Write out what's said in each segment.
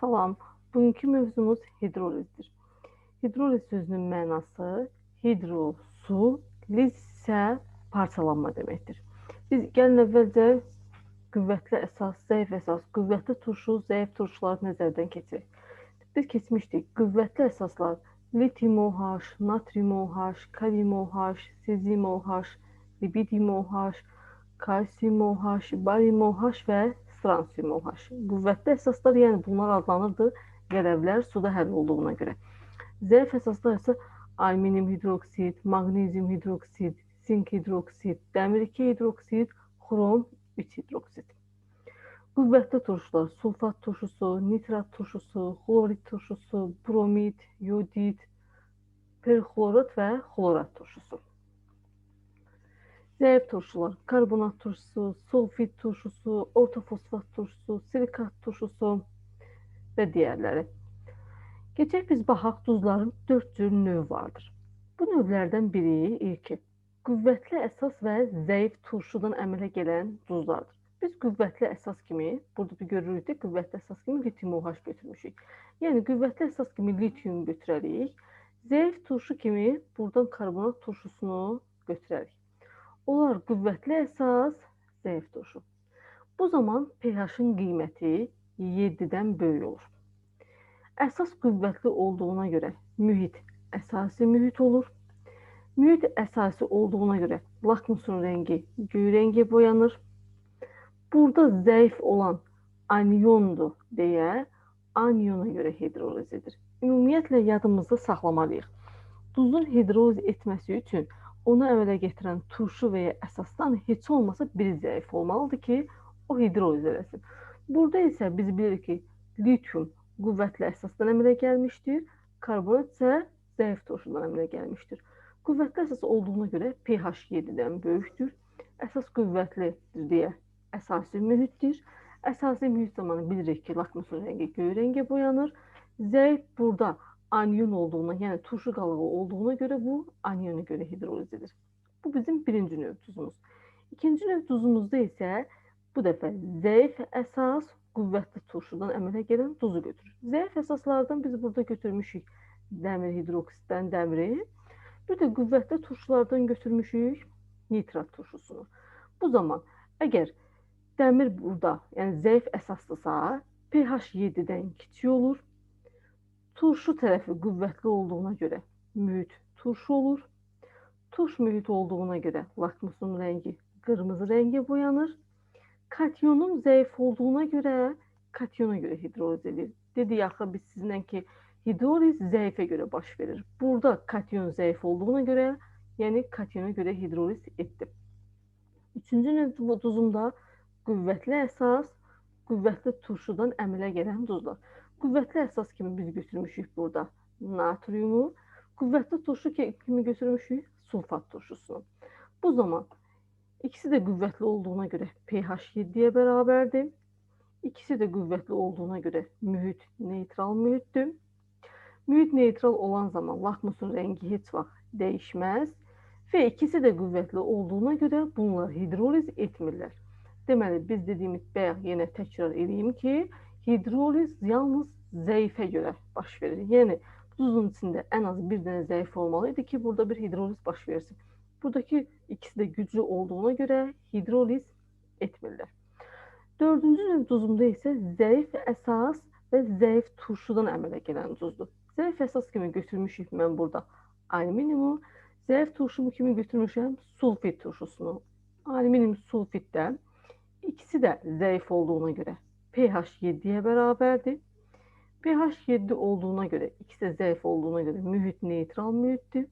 Salam, bugünkü mövzumuz hidrolizdir. Hidroliz sözünün mənası hidro, su, liz isə parçalanma deməkdir. Biz gəlin əvvəlcə qüvvətli əsas, zəif əsas, qüvvətli turşu, zəif turşuları nəzərdən keçirək. Biz keçmişdik. Qüvvətli əsaslar litium OH, natrium OH, kalium OH, sezium OH, libidium OH, kalsium OH, barium OH və stronsium OH. Qüvvətli əsaslar, yəni bunlar adlanırdı qərəvlər suda həll olduğuna görə. Zəif əsaslar isə alüminium hidroksid, maqnezium hidroksid, sink hidroksid, dəmir 2 hidroksid, xrom 3 hidroksid. Qüvvətli turşular sulfat turşusu, nitrat turşusu, xlorid turşusu, bromid, yodid, perxlorat və xlorat turşusu. Zəif turşular, karbonat turşusu, sulfit turşusu, ortofosfat turşusu, silikat turşusu və digərləri. Keçək biz baxaq duzların 4 cür növ vardır. Bu növlərdən biri ilki qüvvətli əsas və zəif turşudan əmələ gələn duzlardır. Biz qüvvətli əsas kimi, burada bir görürük də qüvvətli əsas kimi litium OH götürmüşük. Yəni qüvvətli əsas kimi litium götürərik. Zəif turşu kimi buradan karbonat turşusunu götürərik. Onlar qüvvətli əsas, zəif turşu. Bu zaman pH-ın qiyməti 7-dən böyük olur. Əsas qüvvətli olduğuna görə mühit əsasi mühit olur. Mühit əsasi olduğuna görə lakmusun rəngi göy rəngə boyanır. Burada zəif olan aniondur deyə aniona görə hidroliz edir. Ümumiyyətlə yadımızda saxlamalıyıq. Duzun hidroliz etməsi üçün onu əmələ gətirən turşu və ya əsasdan heç olmasa biri zəif olmalıdır ki, o hidroliz eləsin. Burada isə biz bilirik ki, litium qüvvətli əsasdan əmələ gəlmişdir, karbonat isə zəif turşudan əmələ gəlmişdir. Qüvvətli əsas olduğuna görə pH 7-dən böyükdür. Əsas qüvvətlidir deyə əsasi mühitdir. Əsasi mühit zamanı bilirik ki, lakmusun rəngi göy rəngə boyanır. Zəif burada anion olduğuna, yəni turşu qalığı olduğuna görə bu aniona görə hidroliz edir. Bu bizim birinci növ duzumuz. İkinci növ duzumuzda isə bu dəfə zəif əsas qüvvətli turşudan əmələ gələn duzu götürür. Zəif əsaslardan biz burada götürmüşük dəmir hidroksitdən dəmiri. Bir də qüvvətli turşulardan götürmüşük nitrat turşusunu. Bu zaman əgər dəmir burada, yəni zəif əsaslısa, pH 7-dən kiçik olur Turşu tərəfi qüvvətli olduğuna görə mühit turşu olur. Turş mühit olduğuna görə lakmusun rəngi qırmızı rəngə boyanır. Katyonun zəif olduğuna görə katyona görə hidroliz edir. Dedik axı biz sizinlə ki, hidroliz zəifə görə baş verir. Burada katyon zəif olduğuna görə, yəni katyona görə hidroliz etdim. Üçüncü növ duzumda qüvvətli əsas, qüvvətli turşudan əmələ gələn duzlar. Qüvvətli əsas kimi biz götürmüşük burada natriumu, qüvvətli turşu kimi götürmüşük sulfat turşusunu. Bu zaman ikisi də qüvvətli olduğuna görə pH 7-yə bərabərdir. İkisi də qüvvətli olduğuna görə mühit neytral mühitdir. Mühit neytral olan zaman lakmusun rəngi heç vaxt dəyişməz və ikisi də qüvvətli olduğuna görə bunlar hidroliz etmirlər. Deməli, biz dediyimiz bayaq yenə təkrar edeyim ki, hidroliz yalnız zəifə görə baş verir. Yəni duzun içində ən az bir dənə zəif olmalı idi ki, burada bir hidroliz baş versin. Buradakı ikisi də güclü olduğuna görə hidroliz etmirlər. Dördüncü növ duzumda isə zəif əsas və zəif turşudan əmələ gələn duzdur. Zəif əsas kimi götürmüşük mən burada alüminiumu, zəif turşumu kimi götürmüşəm sulfit turşusunu. Alüminium sulfitdə ikisi də zəif olduğuna görə pH 7-yə bərabərdir. pH 7 olduğuna görə, ikisi də zəif olduğuna görə mühit neytral mühitdir.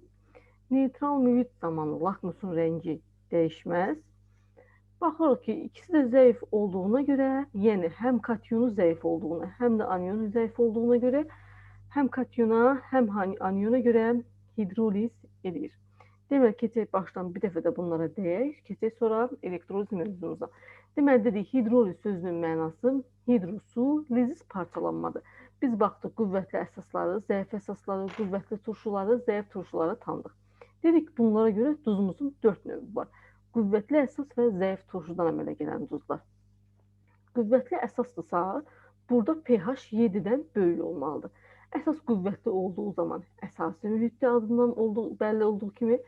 Neytral mühit zamanı lakmusun rəngi dəyişməz. Baxırıq ki, ikisi də zəif olduğuna görə, yəni həm katyonu zəif olduğuna, həm də anionu zəif olduğuna görə həm katyona, həm aniona görə hidroliz edir. Deməli, keçək başdan bir dəfə də bunlara deyək, keçək sonra elektroliz mövzumuza. Deməli, dedik, hidroliz sözünün mənası hidrosu, lizis parçalanmadır. Biz baxdıq qüvvətli əsasları, zəif əsasları, qüvvətli turşuları, zəif turşuları tanıdıq. Dedik, bunlara görə duzumuzun 4 növü var. Qüvvətli əsas və zəif turşudan əmələ gələn duzlar. Qüvvətli əsasdırsa, burada pH 7-dən böyük olmalıdır. Əsas qüvvətli olduğu zaman əsasi mühitli adından olduğu, bəlli olduğu kimi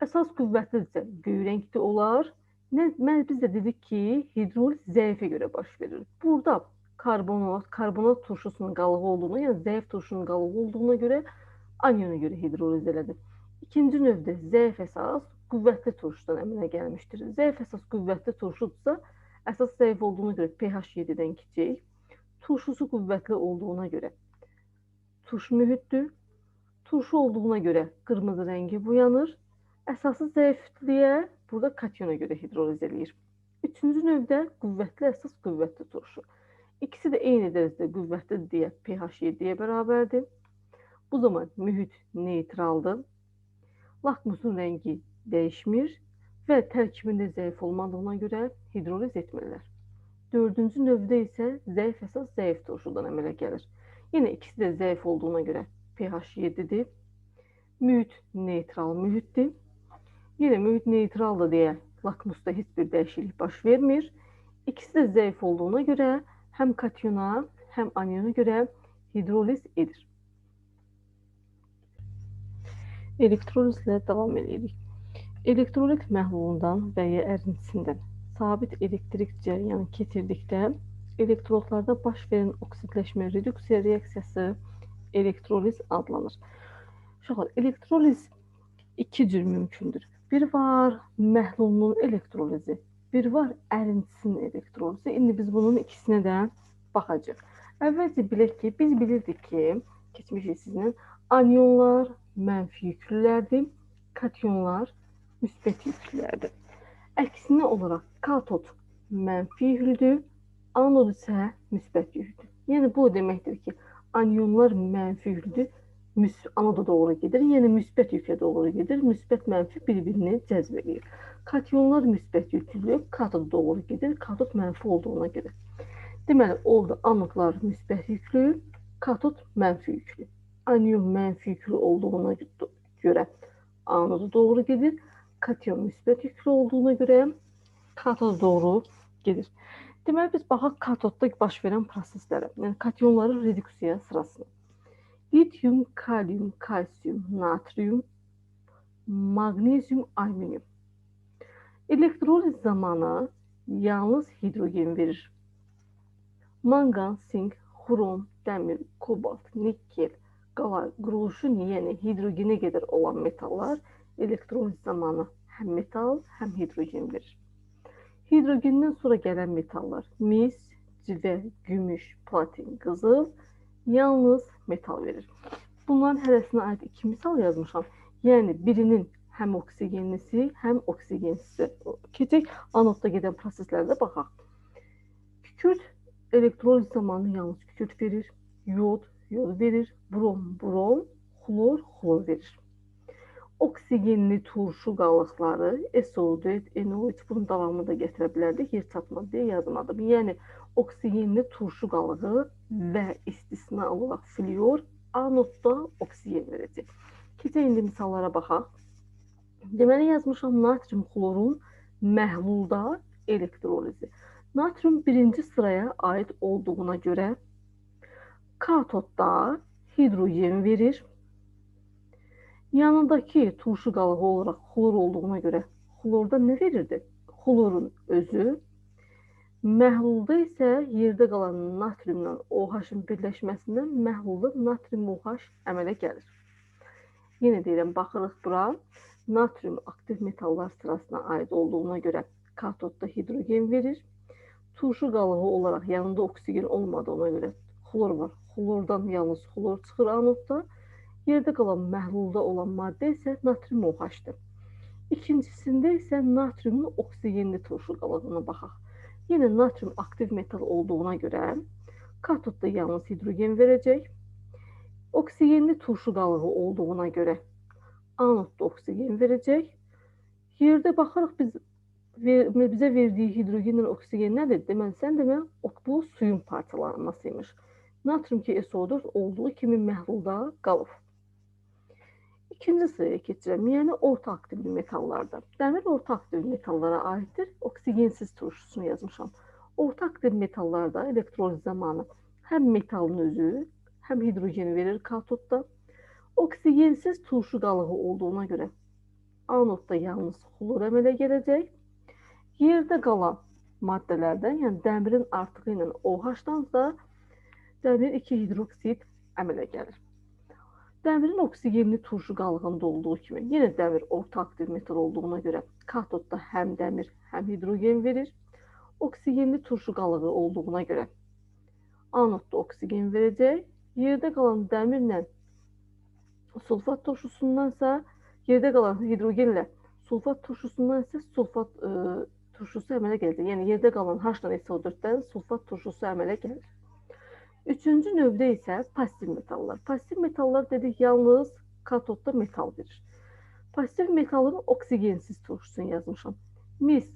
əsas qüvvətlidirsə göy rəngli olar. Nə, mən biz də dedik ki, hidroliz zəifə görə baş verir. Burada karbonat, karbonat turşusunun qalığı olduğuna, yəni zəif turşunun qalığı olduğuna görə anyona görə hidroliz elədir. İkinci növdə zəif əsas qüvvətli turşudan əmələ gəlmişdir. Zəif əsas qüvvətli turşudursa, əsas zəif olduğuna görə pH 7-dən kiçik, turşusu qüvvətli olduğuna görə turş mühitdir. Turşu olduğuna görə qırmızı rəngi boyanır. Əsası zəifliyə burada katyona görə hidroliz eləyir. Üçüncü növdə qüvvətli əsas qüvvətli turşu. İkisi də eyni dərəcədə qüvvətlidir deyə pH 7-yə bərabərdir. Bu zaman mühit neytraldır. Lakmusun rəngi dəyişmir və tərkibində zəif olmadığına görə hidroliz etmirlər. Dördüncü növdə isə zəif əsas zəif turşudan əmələ gəlir. Yenə ikisi də zəif olduğuna görə pH 7-dir. Mühit neytral mühitdir. Yenə mühit neytraldır deyə lakmusda heç bir dəyişiklik baş vermir. İkisi də zəif olduğuna görə həm katyona, həm aniona görə hidroliz edir. Elektrolizlə davam edirik. Elektrolit məhlulundan və ya ərintisindən sabit elektrik cərəyanı keçirdikdə elektrotlarda baş verən oksidləşmə reduksiya reaksiyası elektroliz adlanır. Uşaqlar, elektroliz iki cür mümkündür. Bir var məhlulun elektrolizi, bir var ərintisinin elektrolizi. İndi biz bunun ikisinə də baxacağıq. Əvvəlcə bilək ki, biz bilirdik ki, keçmişik sizinlə anionlar mənfi yüklülərdir, katyonlar müsbət yüklülərdir. Əksinə olaraq katod mənfi yüklüdür, anod isə müsbət yüklüdür. Yəni bu deməkdir ki, anionlar mənfi yüklüdür, anoda doğru gedir. Yəni müsbət yüklə doğru gedir. Müsbət mənfi bir-birini cəzb edir. Katyonlar müsbət yüklü, katoda doğru gedir. Katod mənfi olduğuna görə. Deməli, orada anodlar müsbət yüklü, katod mənfi yüklü. Anion mənfi yüklü olduğuna görə anoda doğru gedir. Katyon müsbət yüklü olduğuna görə katoda doğru gedir. Deməli biz baxaq katodda baş verən proseslərə, yəni katyonların reduksiya sırasına. Lityum, kalium, kalsium, natrium, maqnezium, alüminium. Elektroliz zamanı yalnız hidrogen verir. Manqan, sink, xrom, dəmir, kobalt, nikel, qalay, quruluşun, yəni hidrogenə qədər olan metallar elektroliz zamanı həm metal, həm hidrogen verir. Hidrogenden sonra gələn metallar mis, civə, gümüş, platin, qızıl yalnız metal verir. Bunların hərəsinə aid iki misal yazmışam. Yəni birinin həm oksigenlisi, həm oksigensisi. Keçək anodda gedən proseslərdə baxaq. Kükürt elektroliz zamanı yalnız kükürt verir. Yod, yod verir. Brom, brom, xlor, xlor verir oksigenli turşu qalıqları SO4, NO3 bunun davamını da gətirə bilərdik. Yer çatmadı deyə yazmadım. Yəni oksigenli turşu qalığı və istisna olaraq fluor anodda oksigen verəcək. Keçək indi misallara baxaq. Deməli yazmışam natrium xlorun məhlulda elektrolizi. Natrium birinci sıraya aid olduğuna görə katodda hidrogen verir. Yanındakı turşu qalığı olaraq xlor olduğuna görə xlorda nə verirdi? Xlorun özü məhlulda isə yerdə qalan natriumla OH-ın birləşməsindən məhlulda natrium OH əmələ gəlir. Yenə deyirəm, baxırıq bura. Natrium aktiv metallar sırasına aid olduğuna görə katodda hidrogen verir. Turşu qalığı olaraq yanında oksigen olmadığına görə xlor var. Xlordan yalnız xlor çıxır anodda. Yerdə qalan məhlulda olan maddə isə natrium OH-dır. İkincisində isə natriumun oksigenli turşu qalığına baxaq. Yenə natrium aktiv metal olduğuna görə katodda yalnız hidrogen verəcək. Oksigenli turşu qalığı olduğuna görə anodda oksigen verəcək. Yerdə baxaraq biz ver, bizə verdiyi hidrogenlə oksigen nədir? Deməli, sən demə, bu suyun parçalanmasıymış. Natrium ki SO4 olduğu kimi məhlulda qalıb. İkinci sıraya keçirəm. Yəni orta aktivli metallarda. Dəmir orta aktivli metallara aiddir. Oksigensiz turşusunu yazmışam. Orta aktiv metallarda elektroliz zamanı həm metalın özü, həm hidrogeni verir katodda. Oksigensiz turşu qalığı olduğuna görə anodda yalnız xlor əmələ gələcək. Yerdə qalan maddələrdən, yəni dəmirin artığı ilə OH-dan da dəmir 2 hidroksid əmələ gəlir. Dəmirin oksigenli turşu qalığında olduğu kimi, yenə dəmir orta aktiv metal olduğuna görə katodda həm dəmir, həm hidrogen verir. Oksigenli turşu qalığı olduğuna görə anodda oksigen verəcək. Yerdə qalan dəmirlə sulfat turşusundansa yerdə qalan hidrogenlə sulfat turşusundan isə sulfat ə, turşusu əmələ gələcək. Yəni yerdə qalan H4-dən sulfat turşusu əmələ gəlir. Üçüncü növdə isə passiv metallar. Passiv metallar dedik yalnız katodda metal verir. Passiv metalın oksigensiz turşusunu yazmışam. Mis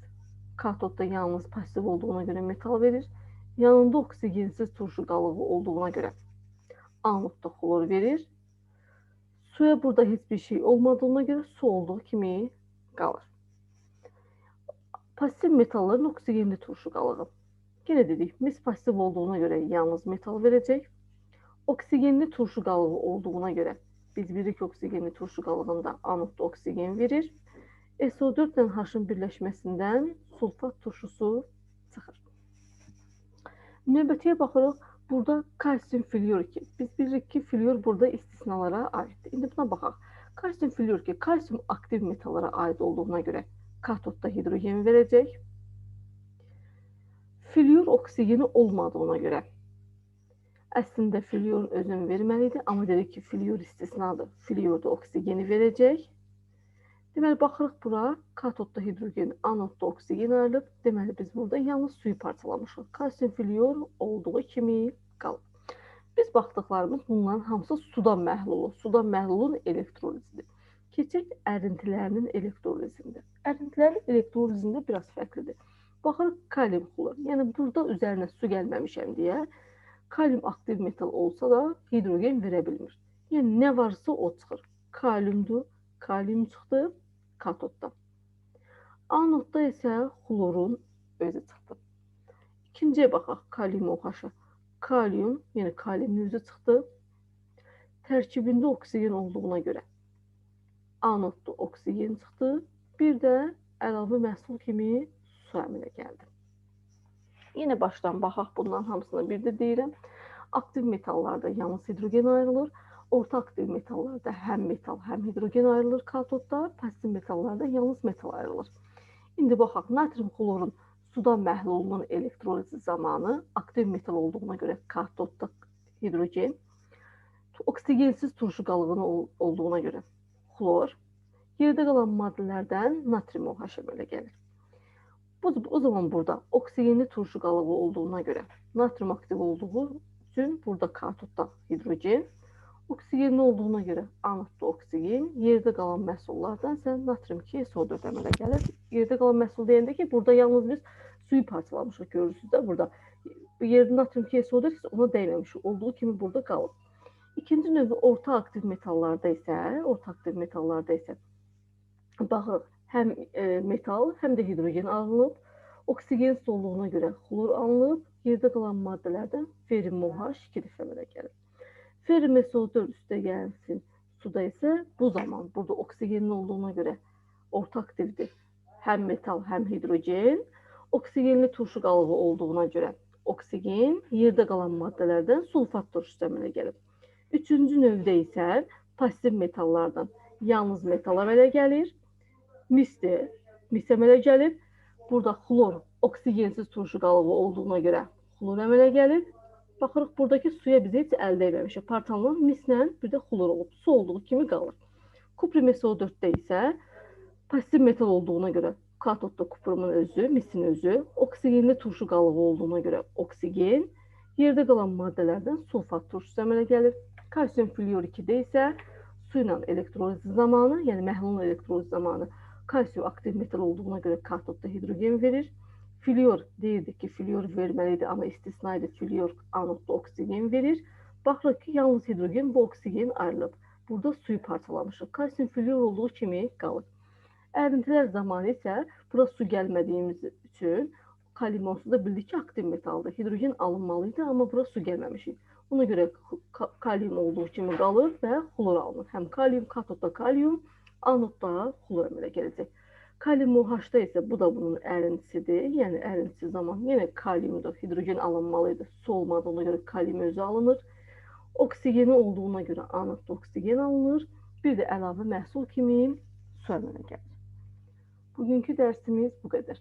katodda yalnız passiv olduğuna görə metal verir. Yanında oksigensiz turşu qalığı olduğuna görə anodda xlor verir. Suya burada hiçbir şey olmadığına göre su olduğu kimi qalır. Pasif metalların oksigenli turşu qalığı. Yine dedik, mis pasif olduğuna göre yalnız metal verəcək. Oksigenli turşu qalığı olduğuna göre biz bilirik oksigenli turşu qalığında anodda oksigen verir. SO4 ilə H-ın birləşməsindən sulfat turşusu çıxır. Növbətiyə baxırıq. Burada kalsium fluor ki, biz bilirik ki, fluor burada istisnalara aiddir. İndi buna baxaq. Kalsium fluor ki, kalsium aktiv metallara aid olduğuna görə katodda hidrogen verəcək. Fluor oksigeni olmadığına görə əslində fluorun özünü verməlidir, amma dedik ki, fluor istisnadır. Fluor da oksigeni verəcək. Deməli, baxırıq bura, katodda hidrogen, anodda oksigen ayrılıb. Deməli, biz burada yalnız suyu parçalamışıq. Kalsium fluor olduğu kimi qalıb. Biz baxdıqlarımız bunların hamısı sudan məhlulu, sudan məhlulun elektrolizidir. Keçək ərintilərinin elektrolizində. Ərintilərin elektrolizində biraz fərqlidir. Baxırıq kalium xlor. Yəni burada üzərinə su gəlməmişəm deyə kalium aktiv metal olsa da hidrogen verə bilmir. Yəni nə varsa o çıxır. Kaliumdur, kalium çıxdı, katodda. Anodda isə xlorun özü çıxdı. İkinciyə baxaq, kalium OH-a. Kalium, yəni kaliumun özü çıxdı. Tərkibində oksigen olduğuna görə anodda oksigen çıxdı. Bir də əlavə məhsul kimi su əmələ gəldi. Yenə başdan baxaq bunların hamısını bir də deyirəm. Aktiv metallarda yalnız hidrogen ayrılır. Orta aktiv metallarda həm metal, həm hidrogen ayrılır katodda, passiv metallarda yalnız metal ayrılır. İndi baxaq, natrium xlorun suda məhlulunun elektrolizi zamanı aktiv metal olduğuna görə katodda hidrogen, oksigensiz turşu qalığını olduğuna görə xlor, yerdə qalan maddələrdən natrium OH belə gəlir. Bu, o zaman burada oksigenli turşu qalığı olduğuna görə natrium aktiv olduğu üçün burada katodda hidrogen, Oksigenli olduğuna görə anodda oksigen, yerdə qalan məhsullardan sən natrium 2 SO4 əmələ gəlir. Yerdə qalan məhsul deyəndə ki, burada yalnız biz suyu parçalamışıq görürsüz də burada. Bu yerdə natrium 2 SO4 ona dəyməmiş olduğu kimi burada qalır. İkinci növü orta aktiv metallarda isə, orta aktiv metallarda isə baxırıq, həm e, metal, həm də hidrogen alınıb. Oksigen solluğuna görə xlor alınıb. Yerdə qalan maddələrdən ferin OH 2 dəfə əmələ gəlir. Fermesoldur üstə gəlsin. Suda isə bu zaman burada oksigenli olduğuna görə orta aktivdir. Həm metal, həm hidrogen. Oksigenli turşu qalığı olduğuna görə oksigen yerdə qalan maddələrdən sulfat turşusu əmələ gəlib. Üçüncü növdə isə passiv metallardan yalnız metal əmələ gəlir. Misdir, mis əmələ gəlib. Burada xlor oksigensiz turşu qalığı olduğuna görə xlor əmələ gəlib. Baxırıq buradakı suya biz heç əldə etməmişik. Parçalanan mislə bir də xlor olub. Su olduğu kimi qalır. Kuprim SO4-də isə passiv metal olduğuna görə katodda kuprumun özü, misin özü, oksigenli turşu qalığı olduğuna görə oksigen, yerdə qalan maddələrdən sulfat turşusu əmələ gəlir. Kalsium fluor 2-də isə su ilə elektroliz zamanı, yəni məhlulun elektroliz zamanı kalsium aktiv metal olduğuna görə katodda hidrogen verir. Fluor deyirdik ki, fluor verməli idi, amma istisna idi. Fluor anodda oksigen verir. Baxırıq ki, yalnız hidrogen bu oksigen ayrılıb. Burada suyu parçalamışıq. Kalsium fluor olduğu kimi qalır. Ərintilər zamanı isə bura su gəlmədiyimiz üçün Kalium onsuz da bildik ki, aktiv metaldır. Hidrogen alınmalıydı, amma bura su gəlməmişik. Ona görə kalium olduğu kimi qalır və xlor alınır. Həm kalium, katodda kalium, anodda xlor əmələ gələcək. Kalium OH-da isə bu da bunun ərintisidir. Yəni ərintisi zaman yenə kaliumdur, hidrogen alınmalıydı. Su olmadığına görə kalium özü alınır. Oksigeni olduğuna görə anodda oksigen alınır. Bir də əlavə məhsul kimi su əmələ gəlir. Bugünkü dərsimiz bu qədər.